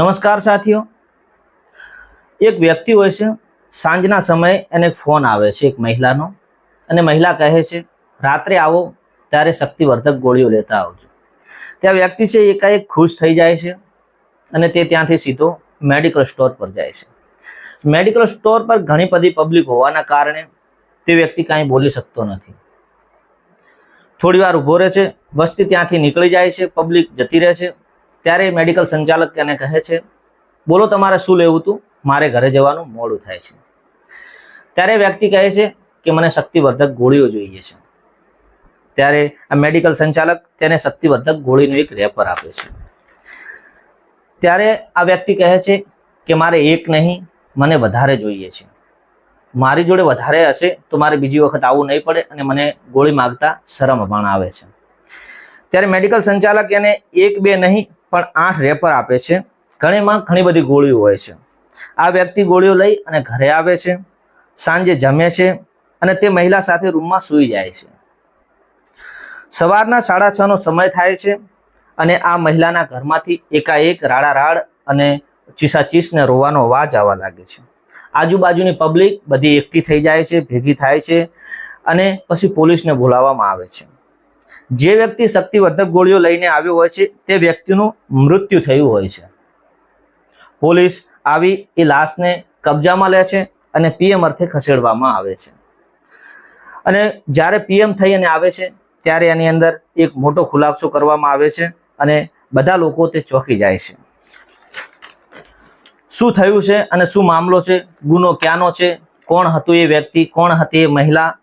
નમસ્કાર સાથીઓ. એક વ્યક્તિ હોય છે, સાંજના સમયે એને ફોન આવે છે એક મહિલાનો. અને મહિલા કહે છે, રાત્રે આવો, ત્યારે શક્તિવર્ધક ગોળીઓ લેતા આવજો. ત્યાં વ્યક્તિ છે, એકાએક ખુશ થઈ જાય છે અને તે ત્યાંથી સીધો મેડિકલ સ્ટોર પર જાય છે. મેડિકલ સ્ટોર પર ઘણી બધી પબ્લિક હોવાના કારણે તે વ્યક્તિ કાંઈ બોલી શકતો નથી. થોડી વાર ઊભો રહે છે, વસ્તી ત્યાંથી નીકળી જાય છે, પબ્લિક જતી રહે છે ત્યારે મેડિકલ સંચાલક તેને કહે છે, બોલો તમારે શું લેવું હતું મારે ઘરે જવાનું મોડું થાય છે. ત્યારે વ્યક્તિ કહે છે કે, મને શક્તિવર્ધક ગોળીઓ જોઈએ છે. ત્યારે આ મેડિકલ સંચાલક તેને શક્તિવર્ધક ગોળીનું એક રેપર આપે છે. ત્યારે આ વ્યક્તિ કહે છે કે, મારે એક નહીં, મને વધારે જોઈએ છે. મારી જોડે વધારે હશે તો મારે બીજી વખત આવવું નહીં પડે અને મને ગોળી માગતા શરમ પણ આવે છે. ત્યારે મેડિકલ સંચાલક એને એક બે નહીં પણ આઠ રેપર આપે છે. ઘણીમાં ઘણી બધી ગોળીઓ હોય છે. આ વ્યક્તિ ગોળીઓ લઈ અને ઘરે આવે છે. સાંજે જમે છે અને તે મહિલા સાથે રૂમમાં સૂઈ જાય છે. સવારના સાડા છ નો સમય થાય છે અને આ મહિલાના ઘરમાંથી એકાએક રાડા રાડ અને ચીસાચીસને રોવાનો અવાજ આવવા લાગે છે. આજુબાજુની પબ્લિક બધી એકઠી થઈ જાય છે, ભેગી થાય છે અને પછી પોલીસને બોલાવવામાં આવે છે. જે વ્યક્તિ શક્તિવર્ધક ગોળીઓ લઈને આવ્યો હોય છે, તે વ્યક્તિનું મૃત્યુ થયું હોય છે. પોલીસ આવી એ લાશને કબજામાં લે છે અને પીએમ અર્થે ખસેડવામાં આવે છે. અને જ્યારે પીએમ થઈ અને આવે છે, ત્યારે એની અંદર એક મોટો ખુલાસો કરવામાં આવે છે અને બધા લોકો તે ચોંકી જાય છે. શું થયું છે અને શું મામલો છે, ગુનો ક્યાંનો છે, કોણ હતું એ વ્યક્તિ, કોણ હતી એ મહિલા,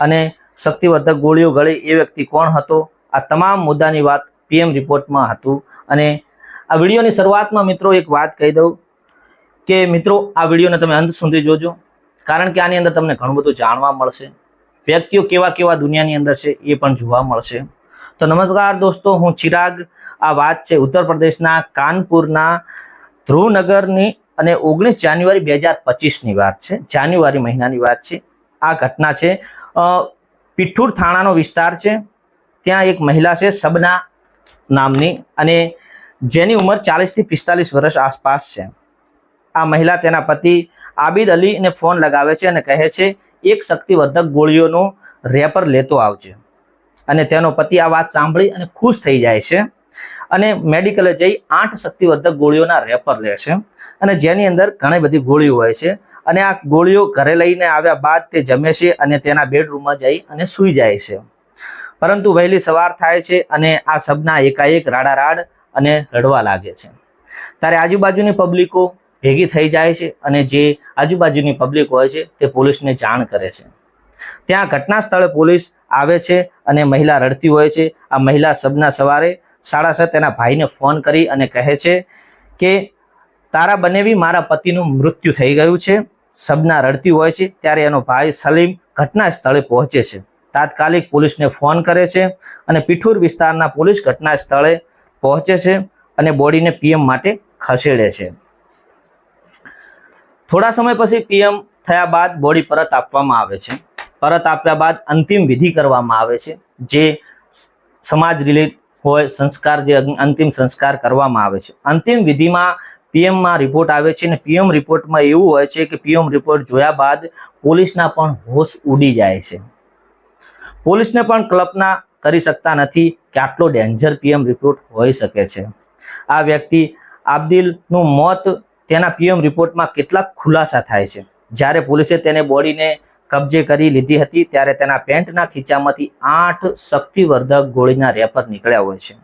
અને શક્તિવર્ધક ગોળીઓ ગળી એ વ્યક્તિ કોણ હતો? આ તમામ મુદ્દાની વાત પીએમ રિપોર્ટમાં હતું. અને આ વિડીયોની શરૂઆતમાં મિત્રો એક વાત કહી દઉં કે મિત્રો, આ વિડીયોને તમે અંત સુધી જોજો. કારણ કે આની અંદર તમને ઘણું બધું જાણવા મળશે. વ્યક્તિઓ કેવા કેવા દુનિયાની અંદર છે એ પણ જોવા મળશે. તો નમસ્કાર દોસ્તો, હું ચિરાગ. આ વાત છે ઉત્તર પ્રદેશના કાનપુરના ધ્રુવનગરની અને ઓગણીસ જાન્યુઆરી બે હજાર પચીસની વાત છે. જાન્યુઆરી મહિનાની વાત છે. આ ઘટના છે. પિઠ્ઠુર થાણાનો વિસ્તાર છે. ત્યાં એક મહિલા છે, સબના નામની અને જેની ઉંમર ચાલીસથી પિસ્તાલીસ વર્ષ આસપાસ છે. આ મહિલા તેના પતિ આબિદ અલીને ફોન લગાવે છે અને કહે છે, એક શક્તિવર્ધક ગોળીઓનો રેપર લેતો આવજે. અને તેનો પતિ આ વાત સાંભળી અને ખુશ થઈ જાય છે અને મેડિકલે જઈ આઠ શક્તિવર્ધક ગોળીઓના રેપર લે છે. અને જેની અંદર ઘણી બધી ગોળીઓ હોય છે. અને આ ગોળીઓ ઘરે લઈને આવ્યા બાદ તે જમે છે અને તેના બેડરૂમમાં જઈ અને સૂઈ જાય છે. પરંતુ વહેલી સવાર થાય છે અને આ સબના એકાએક રાડા રાડ અને રડવા લાગે છે. ત્યારે આજુબાજુની પબ્લિકો ભેગી થઈ જાય છે અને જે આજુબાજુની પબ્લિક હોય છે તે પોલીસને જાણ કરે છે. ત્યાં ઘટના સ્થળે પોલીસ આવે છે અને મહિલા રડતી હોય છે. આ મહિલા સબના સવારે સાડા સાત તેના ભાઈને ફોન કરી અને કહે છે કે તારા બનેવી મારા પતિનું મૃત્યુ થઈ ગયું છે. સબના રડતી હોય છે, ત્યારે એનો ભાઈ સલીમ ઘટના સ્થળે પહોંચે છે. તાત્કાલિક પોલીસને ફોન કરે છે અને પીઠુર વિસ્તારના પોલીસ ઘટના સ્થળે પહોંચે છે અને બોડીને પીએમ માટે ખસેડે છે. થોડા સમય પછી પીએમ થયા બાદ બોડી પરત આપવામાં આવે છે. પરત આપ્યા બાદ અંતિમ વિધિ કરવામાં આવે છે. જે સમાજ રિલેટ હોય સંસ્કાર જે અંતિમ સંસ્કાર કરવામાં આવે છે. અંતિમ વિધિમાં પીએમમાં રિપોર્ટ આવે છે અને પીએમ રિપોર્ટમાં એવું હોય છે કે પીએમ રિપોર્ટ જોયા બાદ પોલીસના પણ હોશ ઉડી જાય છે. પોલીસને પણ કલ્પના કરી શકતા નથી કે આટલો ડેન્જર પીએમ રિપોર્ટ હોઈ શકે છે. આ વ્યક્તિ આબ્દિલનું મોત તેના પીએમ રિપોર્ટમાં કેટલાક ખુલાસા થાય છે. જ્યારે પોલીસે તેને બોડીને કબજે કરી લીધી હતી, ત્યારે તેના પેન્ટના ખીચામાંથી આઠ શક્તિવર્ધક ગોળીના રેપર નીકળ્યા હોય છે.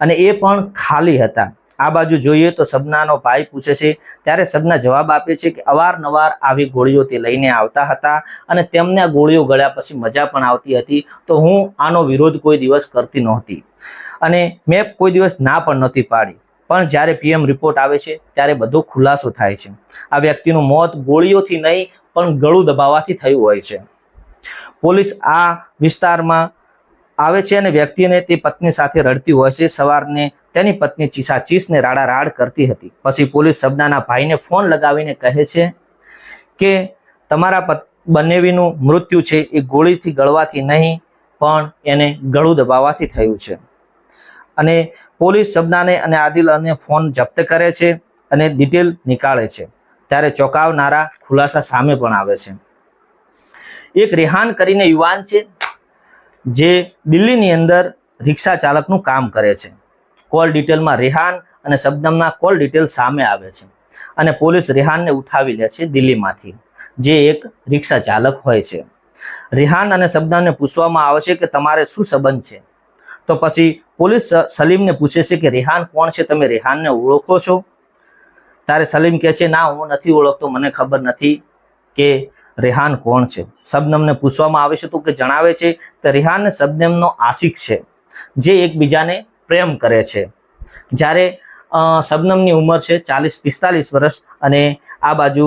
અને એ પણ ખાલી હતા. આ બાજુ જોઈએ તો સબનાનો ભાઈ પૂછે છે, ત્યારે સબના જવાબ આપે છે કે અવારનવાર આવી ગોળીઓ તે લઈને આવતા હતા અને તેમને આ ગોળીઓ ગળ્યા પછી મજા પણ આવતી હતી. તો હું આનો વિરોધ કોઈ દિવસ કરતી નહોતી અને મેં કોઈ દિવસ ના પણ નહોતી પાડી. પણ જ્યારે પીએમ રિપોર્ટ આવે છે, ત્યારે બધો ખુલાસો થાય છે. આ વ્યક્તિનું મોત ગોળીઓથી નહીં, પણ ગળું દબાવવાથી થયું હોય છે. પોલીસ આ વિસ્તારમાં આવે છે અને વ્યક્તિને તે પત્ની સાથે રડતી હોય છે. સવારને તેની પત્ની ચીસા ચીસને રાડા રાડ કરતી હતી. પછી પોલીસ શબનાના ભાઈને ફોન લગાવીને કહે છે કે, તમારા બંનેવીનું મૃત્યુ છે. એ ગોળીથી ગળવાથી નહીં, પણ એને ગળું દબાવવાથી થયું છે. અને પોલીસ શબનાને અને આદિલ અને ફોન જપ્ત કરે છે અને ડિટેલ નીકાળે છે. ત્યારે ચોંકાવનારા ખુલાસા સામે પણ આવે છે. એક રેહાન કરીને યુવાન છે. જે દિલ્હીની અંદર રિક્ષા ચાલકનું કામ કરે છે. કોલ ડિટેલમાં રેહાન અને શબનમના કોલ ડિટેલ સામે આવે છે અને પોલીસ રેહાનને ઉઠાવી લે છે દિલ્હીમાંથી, જે એક રિક્ષા ચાલક હોય છે. રેહાન અને શબનમને પૂછવામાં આવે છે કે તમારે શું સંબંધ છે? તો પછી પોલીસ સલીમને પૂછે છે કે રેહાન કોણ છે? તમે રેહાનને ઓળખો છો? ત્યારે સલીમ કહે છે, ના, હું નથી ઓળખતો, મને ખબર નથી કે રેહાન કોણ છે? શબનમને પૂછવામાં આવે છે તો કે જણાવે છે કે રેહાન શબનમનો આશિક છે, જે એકબીજાને પ્રેમ કરે છે. જ્યારે શબનમની ઉંમર છે ચાલીસ પિસ્તાલીસ વર્ષ અને આ બાજુ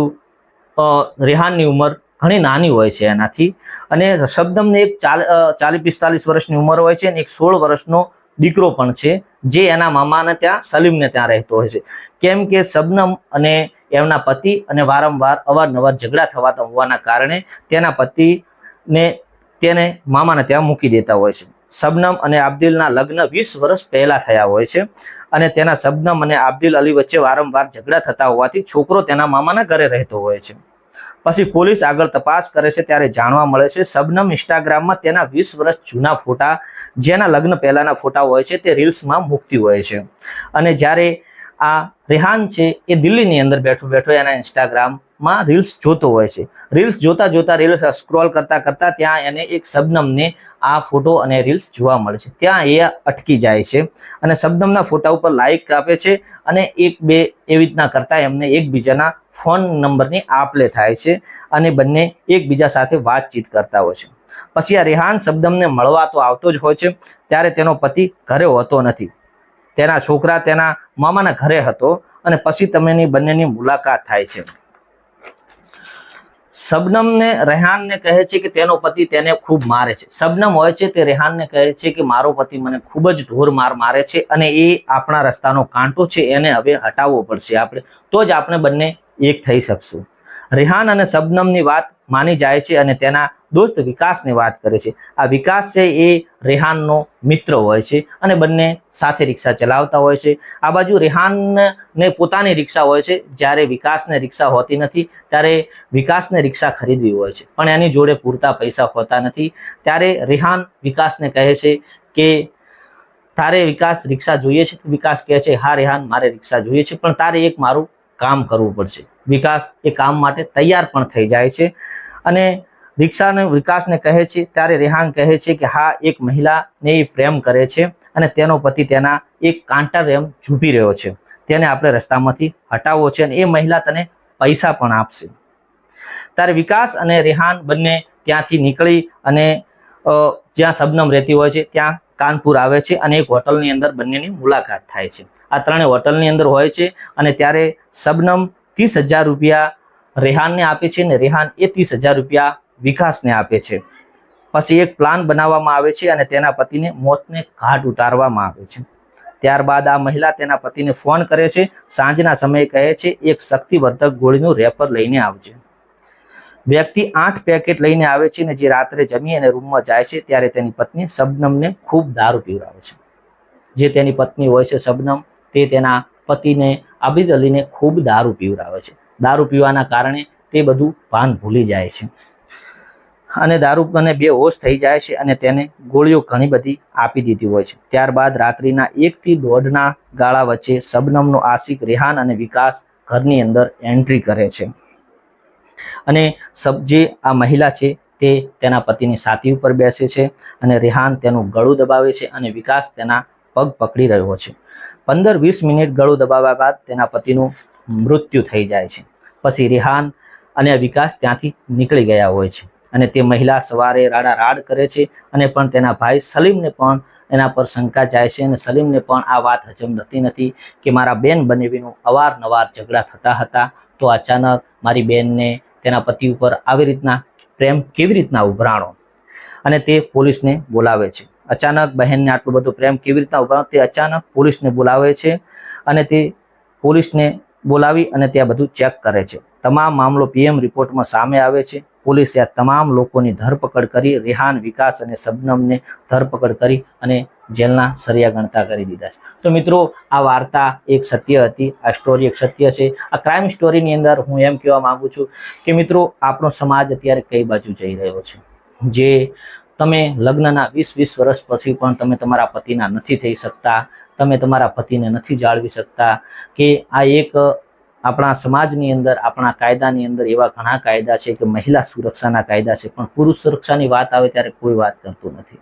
રેહાનની ઉંમર ઘણી નાની હોય છે એનાથી. અને શબનમને એક ચાલ ચાલીસ પિસ્તાલીસ વર્ષની ઉંમર હોય છે અને એક સોળ વર્ષનો દીકરો પણ છે, જે એના મામાને ત્યાં, સલીમને ત્યાં રહેતો હોય છે. કેમ કે શબનમ અને એમના પતિ અને વારંવાર અવારનવાર ઝઘડા થવાતા હોવાના કારણે તેના પતિને તેને મામાને ત્યાં મૂકી દેતા હોય છે. શબનમ અને આબ્દિલના લગ્ન વીસ વર્ષ પહેલા થયા હોય છે અને તેના શબનમ અને આબ્દિલ અલી વચ્ચે વારંવાર ઝઘડા થતા હોવાથી છોકરો તેના મામાના ઘરે રહેતો હોય છે. પછી પોલીસ આગળ તપાસ કરે છે ત્યારે જાણવા મળે છે શબનમ ઇન્સ્ટાગ્રામમાં તેના વીસ વર્ષ જૂના ફોટા, જેના લગ્ન પહેલાના ફોટા હોય છે તે રીલ્સમાં મૂકતી હોય છે. અને જ્યારે આ રેહાન છે એ દિલ્હીની અંદર બેઠો બેઠો એના ઇન્સ્ટાગ્રામમાં રીલ્સ જોતો હોય છે. રીલ્સ જોતા જોતા રીલ્સ સ્ક્રોલ કરતા કરતા ત્યાં એને એક શબનમને આ ફોટો અને રીલ્સ જોવા મળે છે. ત્યાં એ અટકી જાય છે અને શબનમના ફોટા ઉપર લાઇક આપે છે અને એક બે એવી રીતના કરતા એમને એકબીજાના ફોન નંબરની આપલે થાય છે અને બંને એકબીજા સાથે વાતચીત કરતા હોય છે. પછી આ રેહાન શબનમને મળવા તો આવતો જ હોય છે. ત્યારે તેનો પતિ ઘરે હોતો નથી. તેના છોકરા તેના મામાના ઘરે હતો અને પછી તેમની બંનેની મુલાકાત થાય છે. શબનમને રેહાનને કહે છે કે તેનો પતિ તેને ખૂબ મારે છે. શબનમ હોય છે તે રેહાનને કહે છે કે મારો પતિ મને ખૂબ જ ઢોર માર મારે છે અને એ આપણા રસ્તાનો કાંટો છે, એને હવે હટાવવો પડશે આપણે. તો જ આપણે બંને એક થઈ શકશું. રેહાન અને શબનમની વાત માની જાય છે અને તેના દોસ્ત વિકાસની વાત કરે છે. આ વિકાસ છે એ રેહાનનો મિત્ર હોય છે અને બંને સાથે રિક્ષા ચલાવતા હોય છે. આ બાજુ રેહાનને પોતાની રિક્ષા હોય છે. જ્યારે વિકાસને રિક્ષા હોતી નથી, ત્યારે વિકાસને રિક્ષા ખરીદવી હોય છે. પણ એની જોડે પૂરતા પૈસા હોતા નથી. ત્યારે રેહાન વિકાસને કહે છે કે, તારે વિકાસ રિક્ષા જોઈએ છે? વિકાસ કહે છે, હા રેહાન, મારે રિક્ષા જોઈએ છે, પણ તારે એક મારું કામ કરવું પડશે. વિકાસ એ કામ માટે તૈયાર પણ થઈ જાય છે. અને રિક્ષાને વિકાસને કહે છે, ત્યારે રેહાન કહે છે કે હા, એક મહિલાને એ પ્રેમ કરે છે અને તેનો પતિ તેના એક કાંટા રેમ ઝૂપી રહ્યો છે. તેને આપણે રસ્તામાંથી હટાવવો છે અને એ મહિલા તને પૈસા પણ આપશે. ત્યારે વિકાસ અને રેહાન બંને ત્યાંથી નીકળી અને જ્યાં શબનમ રહેતી હોય છે, ત્યાં કાનપુર આવે છે અને એક હોટલની અંદર બંનેની મુલાકાત થાય છે. આ ત્રણેય હોટલની અંદર હોય છે અને ત્યારે શબનમ ત્રીસ હજાર રૂપિયા રેહાનને આપે છે અને રેહાન એ ત્રીસ હજાર રૂપિયા વિકાસને આપે છે. પછી એક પ્લાન બનાવવામાં આવે છે અને તેના પતિને મોતને ઘાટ ઉતારવામાં આવે છે. ત્યારબાદ આ મહિલા તેના પતિને ફોન કરે છે. સાંજના સમયે કહે છે, એક શક્તિવર્ધક ગોળીનું રેપર લઈને આવજે. વ્યક્તિ આઠ પેકેટ લઈને આવે છે અને જે રાત્રે જમી અને રૂમમાં જાય છે, ત્યારે તેની પત્ની શબનમને ખૂબ દારૂ પીવડાવે છે. જે તેની પત્ની હોય છે શબનમ, તે તેના પતિને આબિદ અલીને ખૂબ દારૂ પીવડાવે છે. દારૂ પીવાના કારણે તે બધું ભાન ભૂલી જાય છે. અને દારૂ અને બે હોશ થઈ જાય છે અને તેને ગોળીઓ ઘણી બધી આપી દીધી હોય છે. ત્યારબાદ રાત્રિના એકથી દોઢના ગાળા વચ્ચે શબનમનો આશિક રેહાન અને વિકાસ ઘરની અંદર એન્ટ્રી કરે છે. અને સબ જે આ મહિલા છે તે તેના પતિની છાતી ઉપર બેસે છે અને રેહાન તેનું ગળું દબાવે છે અને વિકાસ તેના પગ પકડી રહ્યો છે. પંદર વીસ મિનિટ ગળું દબાવ્યા બાદ તેના પતિનું મૃત્યુ થઈ જાય છે. પછી રેહાન અને વિકાસ ત્યાંથી નીકળી ગયા હોય છે. અને તે મહિલા સવારે રાડા રાડ કરે છે અને પણ તેના ભાઈ સલીમને પણ એના પર શંકા જાય છે અને સલીમને પણ આ વાત હજમ નથી નથી કે મારા બેન બનેવીનું અવારનવાર ઝઘડા થતા હતા તો અચાનક મારી બેનને તેના પતિ ઉપર આવી રીતના પ્રેમ કેવી રીતના ઉભરાણો? અને તે પોલીસને બોલાવે છે. અચાનક બહેનને આટલો બધો પ્રેમ કેવી રીતના ઉભરાણો? તે અચાનક પોલીસને બોલાવે છે અને તે પોલીસને બોલાવી અને ત્યાં બધું ચેક કરે છે. તમામ મામલો પીએમ રિપોર્ટમાં સામે આવે છે. પોલીસે આ તમામ લોકોની ધરપકડ કરી, રેહાન વિકાસ અને શબનમને ધરપકડ કરી અને જેલના સરિયા ગણતા કરી દીધા છે. તો મિત્રો, આ વાર્તા એક સત્ય હતી, આ સ્ટોરી એક સત્ય છે. આ ક્રાઇમ સ્ટોરીની અંદર હું એમ કહેવા માગું છું કે મિત્રો, આપણો સમાજ અત્યારે કઈ બાજુ જઈ રહ્યો છે? જે તમે લગ્નના વીસ વીસ વર્ષ પછી પણ તમે તમારા પતિના નથી થઈ શકતા, તમે તમારા પતિને નથી જાળવી શકતા, કે આ એક આપણા સમાજની અંદર, આપણા કાયદાની અંદર એવા ઘણા કાયદા છે કે મહિલા સુરક્ષાના કાયદા છે, પણ પુરુષ સુરક્ષાની વાત આવે ત્યારે કોઈ વાત કરતું નથી.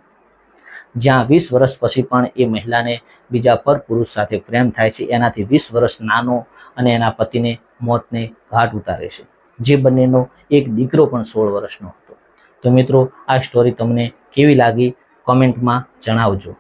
જ્યાં વીસ વર્ષ પછી પણ એ મહિલાને બીજા પર પુરુષ સાથે પ્રેમ થાય છે, એનાથી વીસ વર્ષ નાનો અને એના પતિને મોતને ઘાટ ઉતારે છે. જે બંનેનો એક દીકરો પણ સોળ વર્ષનો હતો. તો મિત્રો, આ સ્ટોરી તમને કેવી લાગી? કોમેન્ટમાં જણાવજો.